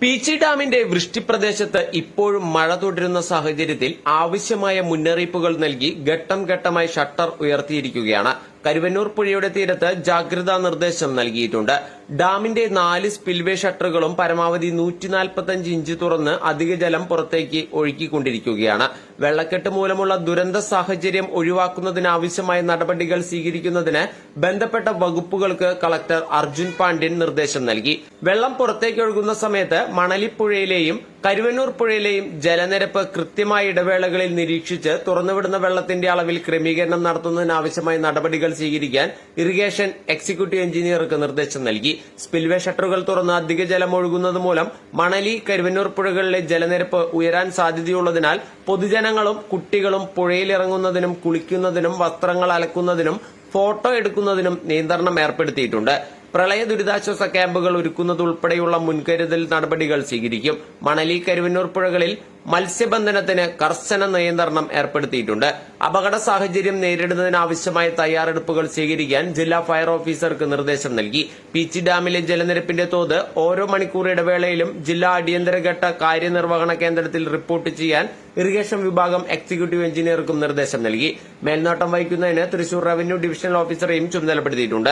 പീച്ചി ഡാമിന്റെ വൃഷ്ടിപ്രദേശത്ത് ഇപ്പോഴും മഴ തുടരുന്ന സാഹചര്യത്തിൽ ആവശ്യമായ മുന്നറിയിപ്പുകൾ നൽകി ഘട്ടം ഘട്ടമായി ഷട്ടർ ഉയർത്തിയിരിക്കുകയാണ് കരുവന്നൂർ പുഴയുടെ തീരത്ത് ജാഗ്രതാ നിർദ്ദേശം നൽകിയിട്ടുണ്ട്. ഡാമിന്റെ നാല് സ്പിൽവേ ഷട്ടറുകളും പരമാവധി നൂറ്റി നാൽപ്പത്തഞ്ച് ഇഞ്ച് തുറന്ന് അധിക ജലം പുറത്തേക്ക് ഒഴുക്കിക്കൊണ്ടിരിക്കുകയാണ്. വെള്ളക്കെട്ട് മൂലമുള്ള ദുരന്ത സാഹചര്യം ഒഴിവാക്കുന്നതിനാവശ്യമായ നടപടികൾ സ്വീകരിക്കുന്നതിന് ബന്ധപ്പെട്ട വകുപ്പുകൾക്ക് കളക്ടർ അർജുൻ പാണ്ഡ്യൻ നിർദ്ദേശം നൽകി. വെള്ളം പുറത്തേക്കൊഴുകുന്ന സമയത്ത് മണലിപ്പുഴയിലെയും കരുവന്നൂർ പുഴയിലെയും ജലനിരപ്പ് കൃത്യമായ ഇടവേളകളിൽ നിരീക്ഷിച്ച് തുറന്നുവിടുന്ന വെള്ളത്തിന്റെ അളവിൽ ക്രമീകരണം നടത്തുന്നതിനാവശ്യമായ നടപടികൾ സ്വീകരിക്കാൻ ഇറിഗേഷൻ എക്സിക്യൂട്ടീവ് എഞ്ചിനീയർക്ക് നിർദ്ദേശം നൽകി. സ്പിൽവേ ഷട്ടറുകൾ തുറന്ന് അധിക ജലം ഒഴുകുന്നത് മൂലം മണലി കരുവന്നൂർ പുഴകളിലെ ജലനിരപ്പ് ഉയരാൻ സാധ്യതയുള്ളതിനാൽ പൊതുജനങ്ങളും കുട്ടികളും പുഴയിലിറങ്ങുന്നതിനും കുളിക്കുന്നതിനും വസ്ത്രങ്ങൾ അലക്കുന്നതിനും ഫോട്ടോ എടുക്കുന്നതിനും നിയന്ത്രണം ഏർപ്പെടുത്തിയിട്ടുണ്ട്. പ്രളയ ദുരിതാശ്വാസ ക്യാമ്പുകൾ ഒരുക്കുന്നതുൾപ്പെടെയുള്ള മുൻകരുതൽ നടപടികൾ സ്വീകരിക്കും. മണലി കരുവന്നൂർ പുഴകളിൽ മത്സ്യബന്ധനത്തിന് കർശന നിയന്ത്രണം ഏർപ്പെടുത്തിയിട്ടുണ്ട്. അപകട സാഹചര്യം നേരിടുന്നതിനാവശ്യമായ തയ്യാറെടുപ്പുകൾ സ്വീകരിക്കാൻ ജില്ലാ ഫയർ ഓഫീസർക്ക് നിർദ്ദേശം നൽകി. പീച്ചി ഡാമിലെ ജലനിരപ്പിന്റെ തോത് ഓരോ മണിക്കൂർ ഇടവേളയിലും ജില്ലാ അടിയന്തരഘട്ട കാര്യനിർവഹണ കേന്ദ്രത്തിൽ റിപ്പോർട്ട് ചെയ്യാൻ ഇറിഗേഷൻ വിഭാഗം എക്സിക്യൂട്ടീവ് എഞ്ചിനീയർക്കും നിർദ്ദേശം നൽകി. മേൽനോട്ടം വഹിക്കുന്നതിന് തൃശൂർ റവന്യൂ ഡിവിഷണൽ ഓഫീസറെയും ചുമതലപ്പെടുത്തിയിട്ടുണ്ട്.